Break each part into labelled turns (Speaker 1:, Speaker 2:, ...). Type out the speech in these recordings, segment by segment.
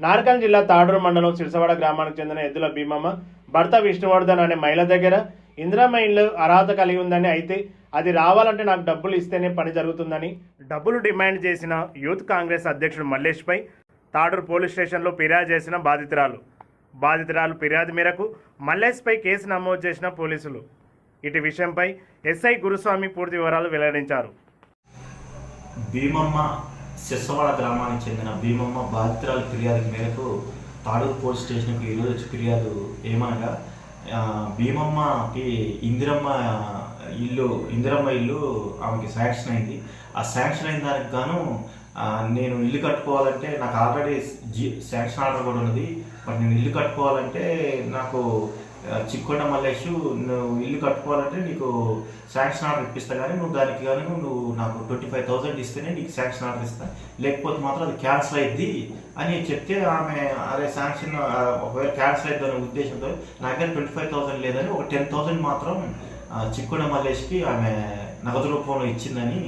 Speaker 1: నార్కల్ జిల్లా తాడూరు మండలం సిరిసవాడ గ్రామానికి చెందిన ఎద్దుల భీమమ్మ భర్త విష్ణువర్ధన్ అనే మహిళ దగ్గర ఇందిరామ అర్హత కలిగి ఉందని అయితే అది రావాలంటే నాకు డబ్బులు ఇస్తేనే పని జరుగుతుందని డబ్బులు డిమాండ్ చేసిన యూత్ కాంగ్రెస్ అధ్యక్షుడు మల్లేష్పై తాడూరు పోలీస్ స్టేషన్లో ఫిర్యాదు చేసిన బాధితురాలు. బాధితురాలు ఫిర్యాదు మేరకు మల్లేష్పై కేసు నమోదు చేసిన పోలీసులు. ఇటు విషయంపై ఎస్ఐ గురుస్వామి పూర్తి వివరాలు వెల్లడించారు.
Speaker 2: భీమమ్మ సిస్సవాడ గ్రామానికి చెందిన భీమమ్మ బాధితురాలు ఫిర్యాదు మేరకు తాడూరు పోలీస్ స్టేషన్కి ఈరోజు ఫిర్యాదు ఏమనగా భీమమ్మకి ఇందిరమ్మ ఇల్లు ఇందిరమ్మ ఇల్లు ఆమెకి శాంక్షన్ అయింది. ఆ శాంక్షన్ అయిన దానికి గాను నేను ఇల్లు కట్టుకోవాలంటే నాకు ఆల్రెడీ జీ శాంక్షన్ ఆర్డర్ కూడా ఉన్నది. బట్ నేను ఇల్లు కట్టుకోవాలంటే నాకు ఆ, మల్లేష్ నువ్వు ఇల్లు కట్టుకోవాలంటే నీకు శాంక్షన్ ఆర్డర్ ఇప్పిస్తా కానీ నువ్వు దానికి కానీ నువ్వు నాకు ట్వంటీ ఫైవ్ థౌసండ్ ఇస్తేనే నీకు శాంక్షన్ ఆర్డర్ ఇస్తా. లేకపోతే మాత్రం అది క్యాన్సిల్ అయింది అని చెప్తే ఆమె అరే శాంక్షన్ ఒకవేళ క్యాన్సిల్ అయింది అనే ఉద్దేశంతో నా దగ్గర ట్వంటీ ఫైవ్ థౌసండ్ లేదని ఒక టెన్ థౌసండ్ మాత్రం ఆ, మల్లేష్కి ఆమె నగదు రూపంలో ఇచ్చిందని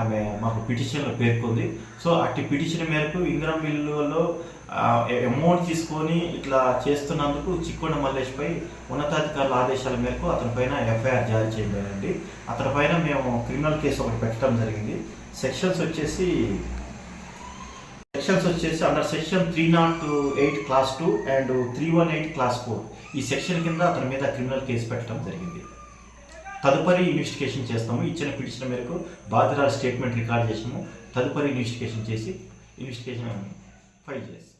Speaker 2: ఆమె మాకు పిటిషన్లో పేర్కొంది. సో అట్టి పిటిషన్ మేరకు ఇంద్రం బిల్లులో అమౌంట్ తీసుకొని ఇట్లా చేస్తున్నందుకు చిక్కొండ మల్లేష్పై ఉన్నతాధికారుల ఆదేశాల మేరకు అతనిపైన ఎఫ్ఐఆర్ జారీ చేయబడింది. అతనిపైన మేము క్రిమినల్ కేసు ఒకటి పెట్టడం జరిగింది. సెక్షన్స్ వచ్చేసి సెక్షన్స్ వచ్చేసి under section three not eight class two and three one eight class four ఈ సెక్షన్ కింద అతని మీద క్రిమినల్ కేసు పెట్టడం జరిగింది. తదుపరి ఇన్వెస్టిగేషన్ చేస్తాము. ఇచ్చిన పిటిషన్ మేరకు బాధితురాల స్టేట్మెంట్ రికార్డ్ చేసాము. తదుపరి ఇన్వెస్టిగేషన్ చేసి ఇన్వెస్టిగేషన్ ఫైల్ చేస్తాం